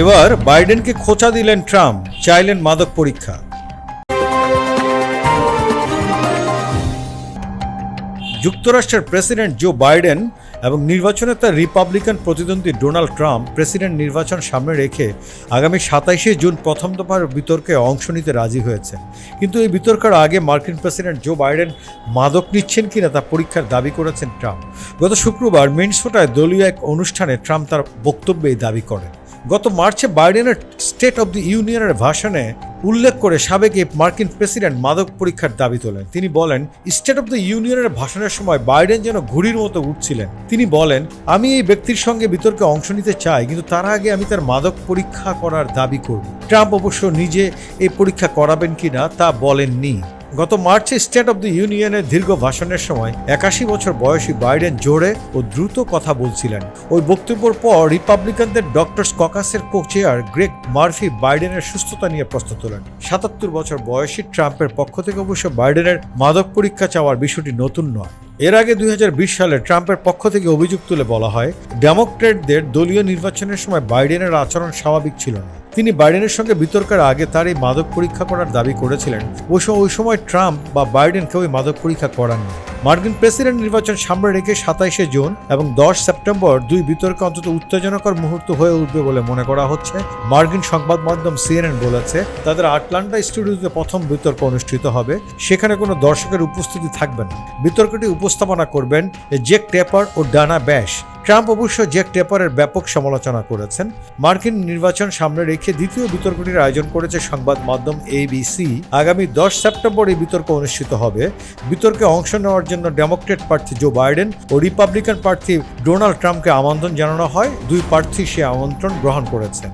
এবার বাইডেনকে খোঁচা দিলেন ট্রাম্প, চাইলেন মাদক পরীক্ষা। যুক্তরাষ্ট্রের প্রেসিডেন্ট জো বাইডেন এবং নির্বাচনে তার রিপাবলিকান প্রতিদ্বন্দ্বী ডোনাল্ড ট্রাম্প প্রেসিডেন্ট নির্বাচন সামনে রেখে আগামী সাতাইশে জুন প্রথম দফার বিতর্কে অংশ নিতে রাজি হয়েছেন। কিন্তু এই বিতর্কের আগে মার্কিন প্রেসিডেন্ট জো বাইডেন মাদক নিচ্ছেন কিনা তা পরীক্ষার দাবি করেছেন ট্রাম্প। গত শুক্রবার মিনসোটায় দলীয় এক অনুষ্ঠানে ট্রাম্প তার বক্তব্যে দাবি করেন। গত মার্চে বাইডেনের স্টেট অব দি ইউনিয়নের ভাষণে উল্লেখ করে সাবেক এই মার্কিন প্রেসিডেন্ট মাদক পরীক্ষার দাবি তোলেন। তিনি বলেন, স্টেট অব দ্য ইউনিয়নের ভাষণের সময় বাইডেন যেন ঘুড়ির মতো উঠছিলেন। তিনি বলেন, আমি এই ব্যক্তির সঙ্গে বিতর্কে অংশ নিতে চাই, কিন্তু তার আগে আমি তার মাদক পরীক্ষা করার দাবি করব। ট্রাম্প অবশ্য নিজে এই পরীক্ষা করাবেন কিনা তা বলেননি। গত মার্চে স্টেট অব দ্য ইউনিয়নের দীর্ঘ ভাষণের সময় একাশি বছর বয়সী বাইডেন জোরে ও দ্রুত কথা বলছিলেন। ওই বক্তব্যের পর রিপাবলিকানদের ডক্টর ককাসের কো চেয়ার গ্রেগ মার্ফি বাইডেনের সুস্থতা নিয়ে প্রশ্ন তোলেন। সাতাত্তর বছর বয়সী ট্রাম্পের পক্ষ থেকে অবশ্য বাইডেনের মাদক পরীক্ষা চাওয়ার বিষয়টি নতুন নয়। এর আগে দুই হাজার বিশ সালে ট্রাম্পের পক্ষ থেকে অভিযোগ তুলে বলা হয় ডেমোক্রেটদের দলীয় নির্বাচনের সময় বাইডেনের আচরণ স্বাভাবিক ছিল না। তিনি বাইডেনের সঙ্গে বিতর্কের আগে তার এই মাদক পরীক্ষা করার দাবি করেছিলেন। ওই সময় ট্রাম্প বা বাইডেন কেউ মাদক পরীক্ষা করাননি। মার্কিন প্রেসিডেন্ট নির্বাচন সামনে রেখে সাতাইশে জুন এবং দশ সেপ্টেম্বর দুই বিতর্কে অন্তত উত্তেজনকর মুহূর্ত হয়ে উঠবে বলে মনে করা হচ্ছে। মার্কিন সংবাদ মাধ্যম সিএনএন বলেছে, তাদের আটলান্টা স্টুডিওতে প্রথম বিতর্ক অনুষ্ঠিত হবে। সেখানে কোনো দর্শকের উপস্থিতি থাকবে না। বিতর্কটি উপস্থাপনা করবেন জেক টেপার ও ডানা ব্যাশ। ট্রাম্প অবশ্য জ্যাক টেপারের ব্যাপক সমালোচনা করেছেন। মার্কিন নির্বাচন সামনে রেখে দ্বিতীয় বিতর্কটির আয়োজন করেছে সংবাদ মাধ্যম এবিসি আগামী দশ সেপ্টেম্বর এই বিতর্ক অনুষ্ঠিত হবে। বিতর্কে অংশ নেওয়ার জন্য ডেমোক্রেট প্রার্থী জো বাইডেন ও রিপাবলিকান প্রার্থী ডোনাল্ড ট্রাম্পকে আমন্ত্রণ জানানো হয়। দুই প্রার্থী সে আমন্ত্রণ গ্রহণ করেছেন।